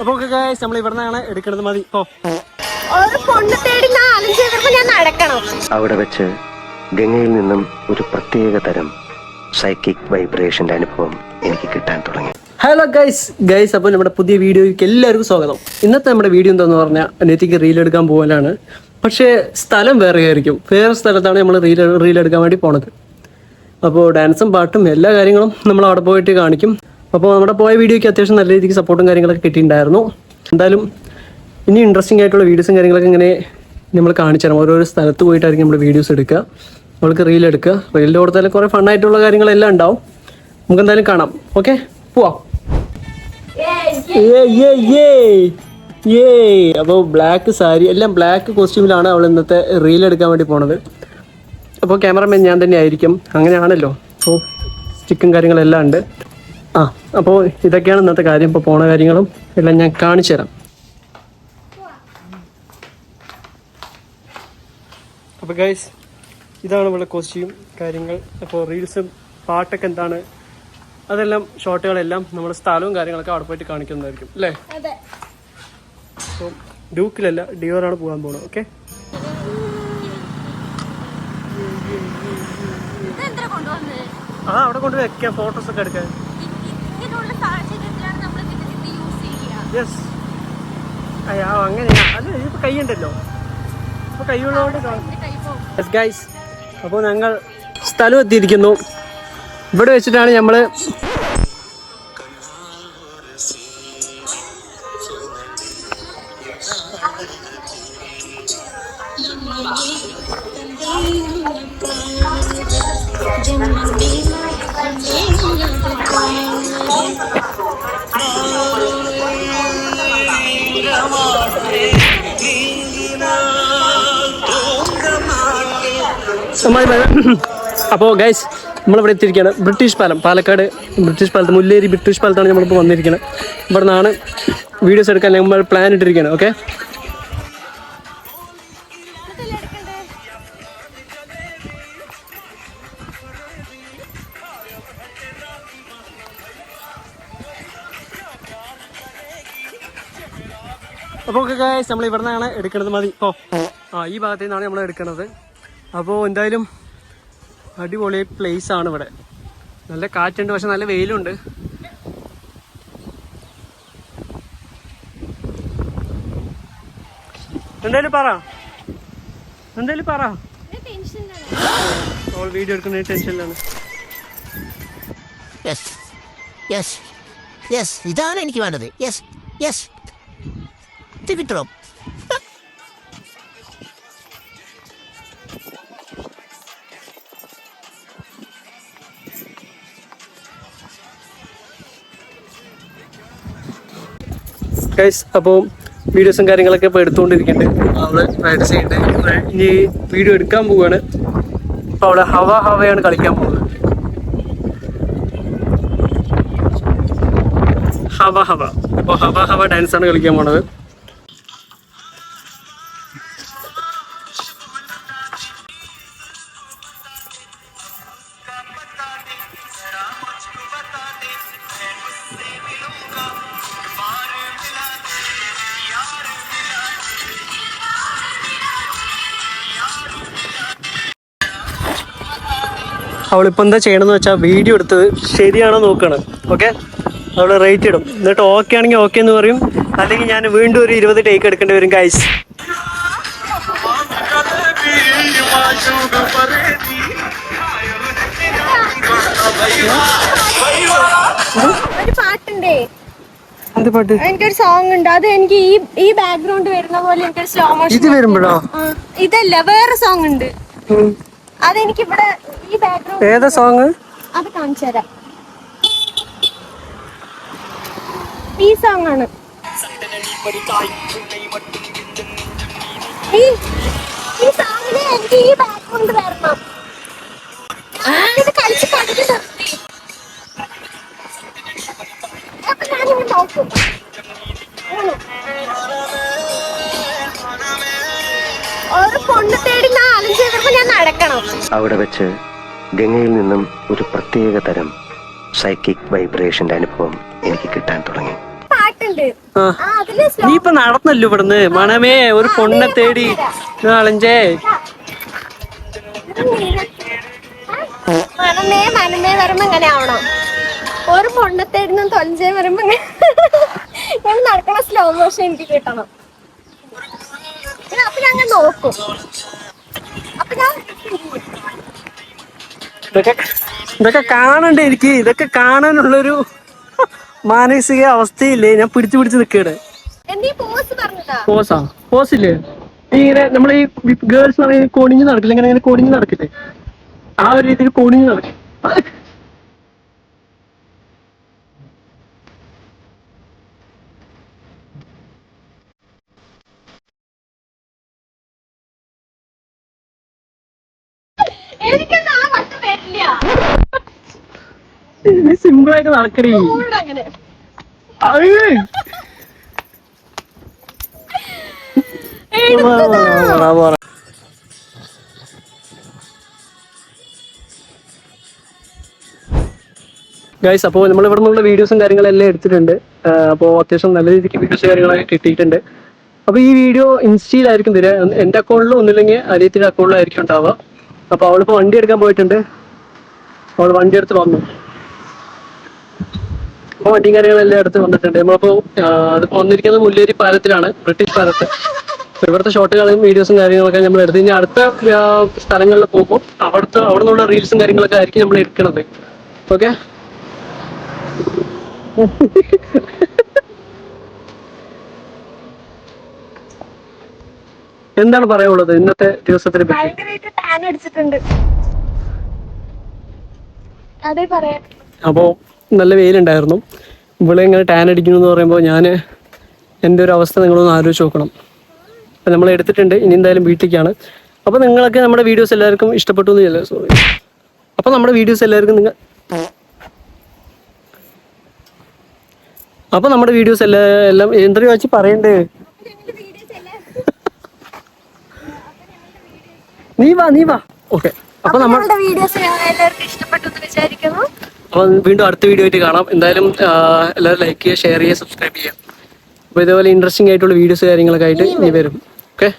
അപ്പൊ ഗൈസ് നമ്മൾ ഇവിടുന്നാണ് എടുക്കുന്നത് മതി. ഓ ഒരു പൊണ്ണ് തേടി നാലഞ്ച് ചിലപ്പോ ഞാൻ നടക്കണം. അവിടെ വെച്ച് ഗംഗയിൽ നിന്നും ഒരു പ്രത്യേക തരം സൈക്കിക് വൈബ്രേഷന്റെ അനുഭവം എനിക്ക് കിട്ടാൻ തുടങ്ങി. ഹലോ ഗൈസ് ഗൈസ് അപ്പോൾ നമ്മുടെ പുതിയ വീഡിയോയ്ക്ക് എല്ലാവർക്കും സ്വാഗതം. ഇന്നത്തെ നമ്മുടെ വീഡിയോ എന്താന്ന് പറഞ്ഞാൽ അനിയത്തിക്ക് റീൽ എടുക്കാൻ പോകാനാണ് പക്ഷേ സ്ഥലം വേറെ ആയിരിക്കും. വേറെ സ്ഥലത്താണ് നമ്മൾ റീൽ റീൽ എടുക്കാൻ വേണ്ടി പോണത്. അപ്പോൾ ഡാൻസും പാട്ടും എല്ലാ കാര്യങ്ങളും നമ്മൾ അവിടെ പോയിട്ട് കാണിക്കും. അപ്പോൾ നമ്മുടെ പോയ വീഡിയോയ്ക്ക് അത്യാവശ്യം നല്ല രീതിക്ക് സപ്പോർട്ടും കാര്യങ്ങളൊക്കെ കിട്ടിയിട്ടുണ്ടായിരുന്നു. എന്തായാലും ഇനി ഇൻട്രസ്റ്റിംഗ് ആയിട്ടുള്ള വീഡിയോസും കാര്യങ്ങളൊക്കെ ഇങ്ങനെ നമ്മൾ കാണിച്ചു തരാം. ഓരോരോ സ്ഥലത്ത് പോയിട്ടായിരിക്കും നമ്മൾ വീഡിയോസ് എടുക്കുക. നമ്മൾക്ക് റീൽ എടുക്കുക. റീലിൽ കൊടുത്താലും കുറേ ഫണ്ണായിട്ടുള്ള കാര്യങ്ങളെല്ലാം ഉണ്ടാവും. നമുക്ക് എന്തായാലും കാണാം. ഓക്കെ പോവാം. അപ്പോൾ ബ്ലാക്ക് സാരി എല്ലാം ബ്ലാക്ക് കോസ്റ്റ്യൂമിലാണ് അവൾ ഇന്നത്തെ റീൽ എടുക്കാൻ വേണ്ടി പോണത്. അപ്പോൾ ക്യാമറമാൻ ഞാൻ തന്നെ ആയിരിക്കും അങ്ങനെയാണല്ലോ അപ്പോൾ സ്റ്റിക്കും കാര്യങ്ങളെല്ലാം ഉണ്ട്. ആ അപ്പോൾ ഇതൊക്കെയാണ് ഇന്നത്തെ കാര്യം. ഇപ്പോൾ പോണ കാര്യങ്ങളും എല്ലാം ഞാൻ കാണിച്ചു തരാം. അപ്പോൾ ഗൈസ് ഇതാണ് നമ്മുടെ കോസ്റ്റ്യൂം കാര്യങ്ങൾ. അപ്പോൾ റീൽസും പാട്ടൊക്കെ എന്താണ് അതെല്ലാം ഷോട്ടുകളെല്ലാം നമ്മുടെ സ്ഥലവും കാര്യങ്ങളൊക്കെ അവിടെ പോയിട്ട് കാണിക്കുന്നതായിരിക്കും അല്ലേ? അതെ. അപ്പോൾ ഡ്യൂക്കിലല്ല ഡിയോറാണ് പോകാൻ പോകണം ഓക്കെ ആ അവിടെ കൊണ്ട് വെക്കാം ഫോട്ടോസ് ഒക്കെ എടുക്കാൻ ഇങ്ങനെയുള്ള സാഹചര്യത്തിലാണ് നമ്മൾ ഇതിന്റെ ഇത് യൂസ് ചെയ്യുക യെസ് അയ്യോ അങ്ങനെയാ. കൈയുണ്ടല്ലോ. കൈയുള്ളതുകൊണ്ട് ഗൈസ് അപ്പോൾ ഞങ്ങൾ സ്ഥലം എത്തിയിരിക്കുന്നു. ഇവിടെ വെച്ചിട്ടാണ് നമ്മൾ അപ്പോൾ ഗൈസ് നമ്മളിവിടെ എത്തിയിരിക്കുകയാണ്. ബ്രിട്ടീഷ് പാലം പാലക്കാട് ബ്രിട്ടീഷ് പാലത്ത് മുല്ലേരി ബ്രിട്ടീഷ് പാലത്താണ് നമ്മളിപ്പോൾ വന്നിരിക്കുന്നത്. ഇവിടെ നിന്നാണ് വീഡിയോസ് എടുക്കാൻ നമ്മൾ പ്ലാൻ ഇട്ടിരിക്കുകയാണ് ഓക്കെ അപ്പോൾ ഗൈസ് നമ്മൾ ഇവിടെ നിന്നാണ് എടുക്കുന്നത് മതി. ഓ ആ ഈ ഭാഗത്തു നിന്നാണ് നമ്മൾ എടുക്കുന്നത് അപ്പോൾ എന്തായാലും അടിപൊളി പ്ലേസ് ആണ് ഇവിടെ. നല്ല കാറ്റുണ്ട് പക്ഷെ നല്ല വെയിലുണ്ട്. എന്തായാലും പറ. എന്തായാലും പറ. വീഡിയോ എടുക്കുന്ന ടെൻഷനിലാണ് യെസ് യെസ് യെസ് ഇതാണ് എനിക്ക് വേണ്ടത്. യെസ് യെസ് ഇത് കിട്ടണം ഗൈസ് അപ്പോൾ വീഡിയോസും കാര്യങ്ങളൊക്കെ ഇപ്പോൾ എടുത്തുകൊണ്ടിരിക്കുന്നുണ്ട് അവൾ പ്രാക്ടീസ് സൈഡ് ഇനി വീഡിയോ എടുക്കാൻ പോവുകയാണ് അപ്പോൾ അവിടെ ഹവ ഹവയാണ് കളിക്കാൻ പോകുന്നത് ഹവ ഹവ. അപ്പോൾ ഹവ ഹവ ഡാൻസ് ആണ് കളിക്കാൻ പോണത്. അവളിപ്പോൾ എന്താ ചെയ്യണമെന്ന് വെച്ചാൽ വീഡിയോ എടുത്തത് ശരിയാണോ നോക്കണം. ഓക്കെ അവൾ റേറ്റ് ഇടും. എന്നിട്ട് ഓക്കെ ആണെങ്കിൽ ഓക്കെ എന്ന് പറയും. അല്ലെങ്കിൽ ഞാൻ വീണ്ടും ഒരു ഇരുപത് ടേക്ക് എടുക്കേണ്ടി വരും പാട്ടുണ്ടേ. എന്ത് പാട്ട്? എനിക്കൊരു സോങ് ഉണ്ട്. അത് എനിക്ക് ഈ ഈ ബാക്ക്ഗ്രൗണ്ട് വരുന്ന പോലെ എനിക്കൊരു സ്ലോ മോഷൻ ഇത് വരുമ്പോഴോ? ഇതല്ല വേറെ സോങ് ഉണ്ട്. അതെനിക്ക് ഇവിടെ ഈ ബാക്ക്ഗ്രൗണ്ട് ഏതാ സോങ് അത് കാണിച്ചു തരാം ഈ സോങ് ആണ്. ഈ ഈ സോങ്ങിൽ എനിക്ക് ഈ ബാക്ക്ഗ്രൗണ്ട് വരണം. ഇത് കളിച്ച് കളിച്ച് നിർത്തി അപ്പൊ ഞാനിങ്ങനെ നോക്കും. നടക്കണം അവിടെ വെച്ച് ഗംഗയിൽ നിന്നും ഒരു പ്രത്യേക തരം സൈക്കിക് വൈബ്രേഷന്റെ അനുഭവം എനിക്ക് കിട്ടാൻ തുടങ്ങി. പാട്ടുണ്ട്. നീ ഇപ്പൊ നടന്നല്ലോ ഇവിടുന്ന്. മണമേ ഒരു പൊണ്ണെ തേടി നാളഞ്ചേ മണമേ മനമേ വരുമ്പോ എങ്ങനെ ആവണം. ഒരു പൊണ്ണെ തേടുന്ന തൊലഞ്ചേ വരുമ്പോ ഞാൻ നടക്കണ സ്ലോ മോഷൻ എനിക്ക് കിട്ടണം. അപ്പൊ ഞാൻ നോക്കും. അപ്പൊ ഞാൻ ഇതൊക്കെ ഇതൊക്കെ കാണണ്ട എനിക്ക്. ഇതൊക്കെ കാണാനുള്ളൊരു മാനസിക അവസ്ഥയില്ലേ? ഞാൻ പിടിച്ചു പിടിച്ച് നിൽക്കുകയാണ് പോസ് പോസില്ലേ ഇങ്ങനെ നമ്മൾ ഈ ഗേൾസ് കൊണിഞ്ഞ് നടക്കില്ല? ഇങ്ങനെ ഇങ്ങനെ കൊണിഞ്ഞ് നടക്കില്ലേ? ആ ഒരു രീതിയിൽ കൊണിഞ്ഞ് നടക്കും. സിമ്പിൾ ആയിട്ട് നടക്കണേ ഗൈസ് അപ്പോൾ നമ്മൾ ഇവിടെ നിന്നുള്ള വീഡിയോസും കാര്യങ്ങളെല്ലാം എടുത്തിട്ടുണ്ട്. അപ്പോൾ അത്യാവശ്യം നല്ല രീതിക്ക് വീഡിയോസ് കാര്യങ്ങളൊക്കെ കിട്ടിയിട്ടുണ്ട്. അപ്പോൾ ഈ വീഡിയോ ഇൻസ്റ്റയിലായിരിക്കും തരിക. എന്റെ അക്കൗണ്ടിലും ഒന്നില്ലെങ്കിൽ അരിയത്തിന്റെ അക്കൗണ്ടിലായിരിക്കും ഉണ്ടാവുക. അപ്പോൾ അവളിപ്പോൾ വണ്ടി എടുക്കാൻ പോയിട്ടുണ്ട്. അവൾ വണ്ടി എടുത്ത് വന്നു. അപ്പോൾ വണ്ടിയും കാര്യങ്ങളെല്ലാം എടുത്ത് വന്നിട്ടുണ്ട്. നമ്മളിപ്പോൾ വന്നിരിക്കുന്നത് മുല്ലേരി പാലത്തിലാണ് ബ്രിട്ടീഷ് പാലത്ത്. ഇവിടുത്തെ ഷോട്ടുകളും വീഡിയോസും കാര്യങ്ങളൊക്കെ നമ്മൾ എടുത്ത്. ഇനി അടുത്ത സ്ഥലങ്ങളിൽ പോകുമ്പോൾ അവിടുത്തെ അവിടെ നിന്നുള്ള റീൽസും കാര്യങ്ങളൊക്കെ ആയിരിക്കും നമ്മൾ എടുക്കണത്. ഓക്കെ? എന്താണ് പറയാനുള്ളത് ഇന്നത്തെ ദിവസത്തിനെ പറ്റി? ഭയങ്കരമായിട്ട് ടാൻ അടിച്ചിട്ടുണ്ട്. അതേ അപ്പോൾ നല്ല വെയിലുണ്ടായിരുന്നു. ഇവിടെ ഇങ്ങനെ ടാൻ അടിക്കുന്നു എന്ന് പറയുമ്പോൾ ഞാൻ എന്റെ ഒരു അവസ്ഥ നിങ്ങളൊന്ന് ആലോചിച്ച് നോക്കണം. അപ്പം നമ്മൾ എടുത്തിട്ടുണ്ട്. ഇനി എന്തായാലും വീട്ടിലേക്കാണ്. അപ്പോൾ നിങ്ങളൊക്കെ നമ്മുടെ വീഡിയോസ് എല്ലാവർക്കും ഇഷ്ടപ്പെട്ടു എന്ന് സോറി അപ്പോൾ നമ്മുടെ വീഡിയോസ് എല്ലാവർക്കും നിങ്ങൾ അപ്പോൾ നമ്മുടെ വീഡിയോസ് എല്ലാം എല്ലാം എന്തൊരു വെച്ച് പറയണ്ടേ? നീ വാ നീ വാ. ഓക്കെ. അപ്പൊ നമ്മൾ വീഡിയോസ് എല്ലാവർക്കും വിചാരിക്കുന്നു. അപ്പൊ വീണ്ടും അടുത്ത വീഡിയോ ആയിട്ട് കാണാം. എന്തായാലും എല്ലാവരും ലൈക്ക് ചെയ്യുക ഷെയർ ചെയ്യുക സബ്സ്ക്രൈബ് ചെയ്യുക. അപ്പൊ ഇതേപോലെ ഇൻട്രസ്റ്റിംഗ് ആയിട്ടുള്ള വീഡിയോസ് കാര്യങ്ങളൊക്കെ ആയിട്ട് നീ വരും. ഓക്കെ?